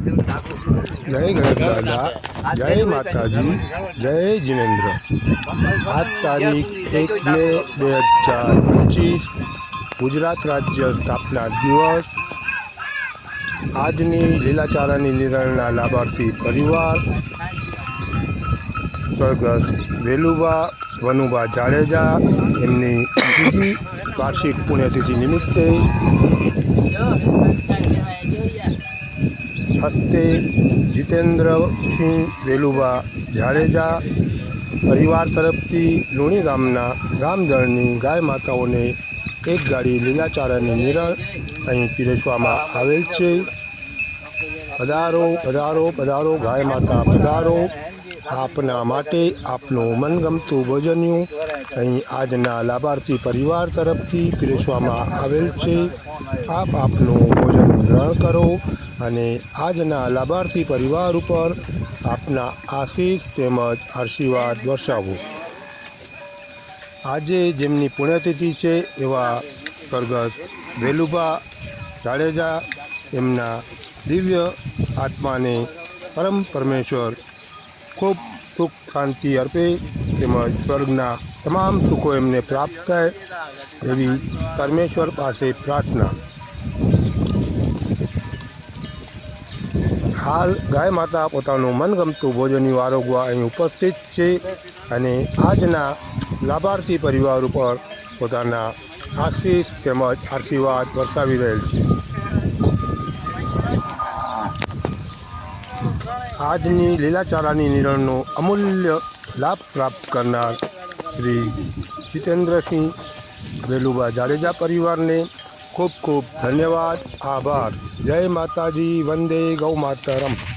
જય ગણેશ જય માતાજી, જય જિનેન્દ્ર. આજ તારીખ એક મે બે હજાર પચીસ, ગુજરાત રાજ્ય સ્થાપના દિવસ. આજની લીલાચારાની નિર્ણયના લાભાર્થી પરિવાર, સ્વર્ગસ્થ વેલુબા, વનુબા જાડેજા, એમની ત્રીજી વાર્ષિક પુણ્યતિથિ નિમિત્તે. હસ્તે જીતેન્દ્રસિંહ વેલુબા જાડેજા પરિવાર તરફથી લુણી ગામના ગામજળની ગાય માતાઓને એક ગાડી લીલાચારાની નિરણ અહીં પીરસવામાં આવેલ છે. પધારો પધારો પધારો ગાય માતા, પધારો. આપના માટે આપનું મનગમતું ભોજન્યું અહીં આજના લાભાર્થી પરિવાર તરફથી પીરસવામાં આવેલ છે. આપ આપનું ભોજન ગ્રહણ કરો અને આજના લાભાર્થી પરિવાર ઉપર આપના આશીષ તેમજ આશીર્વાદ વર્ષાવો. આજે જેમની પુણ્યતિથિ છે એવા સ્વર્ગસ્થ વેલુભા જાડેજા, એમના દિવ્ય આત્માને પરમ પરમેશ્વર ખૂબ સુખ શાંતિ અર્પે તેમજ સ્વર્ગના તમામ સુખો એમને પ્રાપ્ત થાય એવી પરમેશ્વર પાસે પ્રાર્થના. હાલ ગાય માતા પોતાનું મનગમતું ભોજનની આરોગવા અહીં ઉપસ્થિત છે અને આજના લાભાર્થી પરિવાર ઉપર પોતાના આશીષ તેમજ આશીર્વાદ વરસાવી રહેલ છે. આજની લીલાચારાની નિર્ણયનો અમૂલ્ય લાભ પ્રાપ્ત કરનાર શ્રી જીતેન્દ્રસિંહ વેલુબા જાડેજા પરિવારને ખૂબ ખૂબ ધન્યવાદ. આભાર. જય માતાજી. વંદે ગૌ માતરમ